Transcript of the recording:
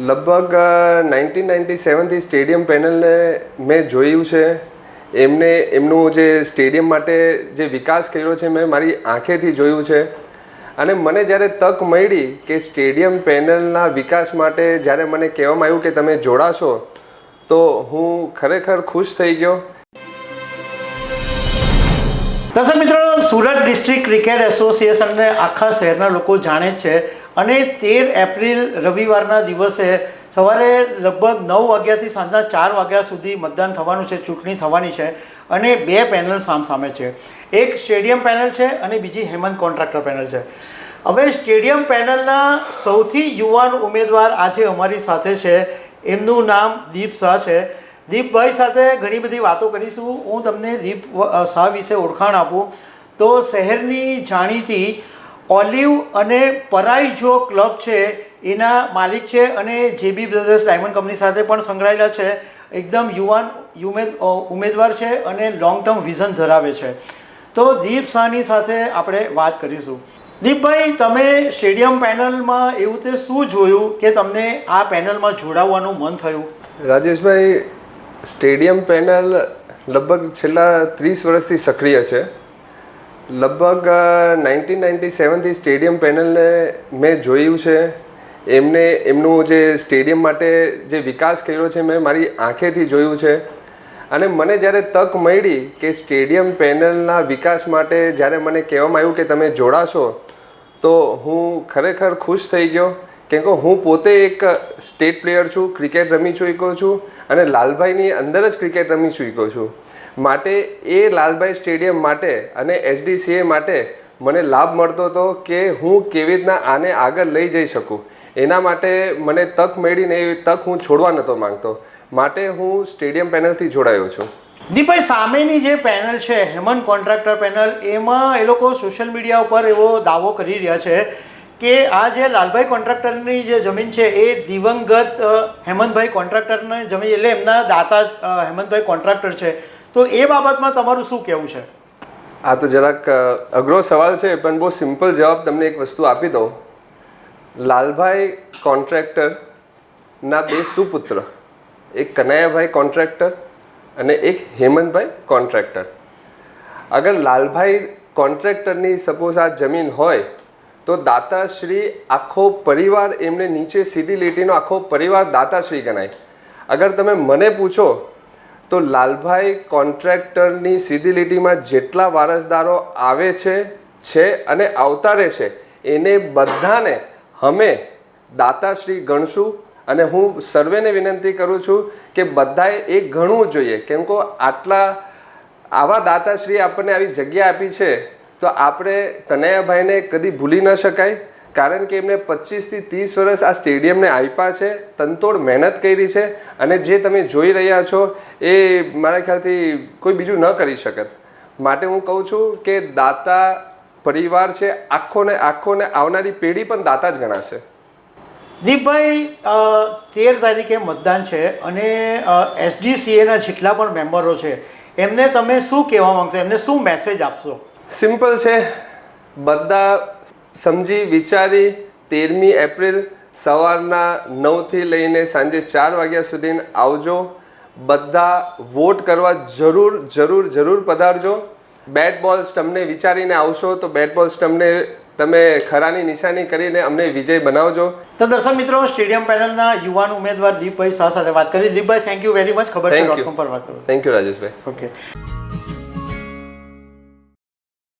લગભગ nineteen ninety સેવનથી stadium પેનલને મેં જોયું છે. એમને, એમનું જે સ્ટેડિયમ માટે જે વિકાસ કર્યો છે, મેં મારી આંખેથી જોયું છે. અને મને જ્યારે તક મળી કે સ્ટેડિયમ પેનલના વિકાસ માટે જ્યારે મને કહેવામાં આવ્યું કે તમે જોડાશો, તો હું ખરેખર ખુશ થઈ ગયો. દર્શક મિત્રો, સુરત ડિસ્ટ્રિક્ટ ક્રિકેટ એસોસિએશનને આખા શહેરના લોકો જાણે છે અને તેર એપ્રિલ રવિવારના દિવસે સવારે લગભગ નવ વાગ્યાથી સાંજના ચાર વાગ્યા સુધી મતદાન થવાનું છે, ચૂંટણી થવાની છે અને બે પેનલ સામસામે છે. એક સ્ટેડિયમ પેનલ છે અને બીજી હેમંત કોન્ટ્રાક્ટર પેનલ છે. હવે સ્ટેડિયમ પેનલના સૌથી યુવાન ઉમેદવાર આજે અમારી સાથે છે. એમનું નામ દીપ શાહ છે. દીપભાઈ સાથે ઘણી બધી વાતો કરીશું. હું તમને દીપ શાહ વિશે ઓળખાણ આપું. તો શહેરની જાણીતી ઓલિવ અને પરાઈ જો ક્લબ છે, એના માલિક છે અને જેબી બ્રધર્સ ડાયમંડ કંપની સાથે પણ સંકળાયેલા છે. એકદમ યુવાન ઉમેદ ઉમેદવાર છે અને લોંગ ટર્મ વિઝન ધરાવે છે. તો દીપ શાહની સાથે આપણે વાત કરીશું. દીપભાઈ, તમે સ્ટેડિયમ પેનલમાં એવું તે શું જોયું કે તમને આ પેનલમાં જોડાવવાનું મન થયું? રાજેશભાઈ, સ્ટેડિયમ પેનલ લગભગ છેલ્લા ત્રીસ વર્ષથી સક્રિય છે. લગભગ નાઇન્ટીન નાઇન્ટી સેવનથી સ્ટેડિયમ પેનલને મેં જોયું છે. એમને, એમનું જે સ્ટેડિયમ માટે જે વિકાસ કર્યો છે, મેં મારી આંખેથી જોયું છે. અને મને જ્યારે તક મળી કે સ્ટેડિયમ પેનલના વિકાસ માટે જ્યારે મને કહેવામાં આવ્યું કે તમે જોડાશો, તો હું ખરેખર ખુશ થઈ ગયો. કેમ કે હું પોતે એક સ્ટેટ પ્લેયર છું, ક્રિકેટ રમી ચૂક્યો છું અને લાલભાઈની અંદર જ ક્રિકેટ રમી ચૂક્યો છું. માટે એ લાલભાઈ સ્ટેડિયમ માટે અને એસડીસીએ માટે મને લાભ મળતો હતો કે હું કેવી રીતના આને આગળ લઈ જઈ શકું. એના માટે મને તક મેળવીને એ તક હું છોડવા નહોતો માંગતો. માટે હું સ્ટેડિયમ પેનલથી જોડાયો છું. દીપભાઈ, સામેની જે પેનલ છે, હેમંત કોન્ટ્રાક્ટર પેનલ, એમાં એ લોકો સોશિયલ મીડિયા ઉપર એવો દાવો કરી રહ્યા છે કે આ જે લાલભાઈ કોન્ટ્રાક્ટરની જે જમીન છે, એ દિવંગત હેમંતભાઈ કોન્ટ્રાક્ટરની જમીન, એટલે એમના દાતા હેમંતભાઈ કોન્ટ્રાક્ટર છે. તો એ બાબતમાં તમારું શું કહેવું છે? આ તો જરાક અઘરો સવાલ છે, પણ બહુ સિમ્પલ જવાબ તમને એક વસ્તુ આપી દઉં. લાલભાઈ કોન્ટ્રાક્ટરના બે સુપુત્ર, એક કનૈયાભાઈ કોન્ટ્રાક્ટર અને એક હેમંતભાઈ કોન્ટ્રાક્ટર. અગર લાલભાઈ કોન્ટ્રાક્ટરની સપોઝ આ જમીન હોય, તો દાતાશ્રી આખો પરિવાર એમને નીચે સીધી લીટીનો આખો પરિવાર દાતાશ્રી ગણાય. અગર તમે મને પૂછો તો લાલભાઈ કોન્ટ્રાક્ટરની સીધી લીટીમાં જેટલા વારસદારો આવે છે છે અને આવતા રહેશે એને બધાને અમે દાતાશ્રી ગણશું અને હું સર્વેને વિનંતી કરું છું કે બધાએ એ ગણવું જોઈએ. કેમ કે આટલા આવા દાતાશ્રીએ આપણને આવી જગ્યા આપી છે, તો આપણે કનૈયાભાઈને કદી ભૂલી ન શકાય. કારણ કે એમને પચીસથી ત્રીસ વર્ષ આ સ્ટેડિયમને આપ્યા છે તનતોડ મહેનત કરી છે અને જે તમે જોઈ રહ્યા છો એ મારા ખ્યાલથી કોઈ બીજું ન કરી શકત. માટે હું કહું છું કે દાતા પરિવાર છે આખો ને આખો ને આવનારી પેઢી પણ દાતા જ ગણાશે. દીપભાઈ તેર તારીખે મતદાન છે અને એસડીસીએના જેટલા પણ મેમ્બરો છે એમને તમે શું કહેવા માંગશો? એમને શું મેસેજ આપશો? સિમ્પલ છે બધા સમજી વિચારી તેરમી એપ્રિલ સવારના નવથી લઈને સાંજે ચાર વાગ્યા સુધી આવજો. બધા વોટ કરવા જરૂર જરૂર જરૂર પધારજો. બેટ બોલ સ્ટમ્પને વિચારીને આવશો તો બેટ બોલ સ્ટમ્પને તમે ખરાની નિશાની કરીને અમને વિજય બનાવજો. તો દર્શક મિત્રો સ્ટેડિયમ પેનલના યુવાન ઉમેદવાર દીપભાઈ શાહ સાથે વાત કરી. Deepbhai thank you very much Khabar com પર વાત કરો. Thank you Rajeshbhai. ઓકે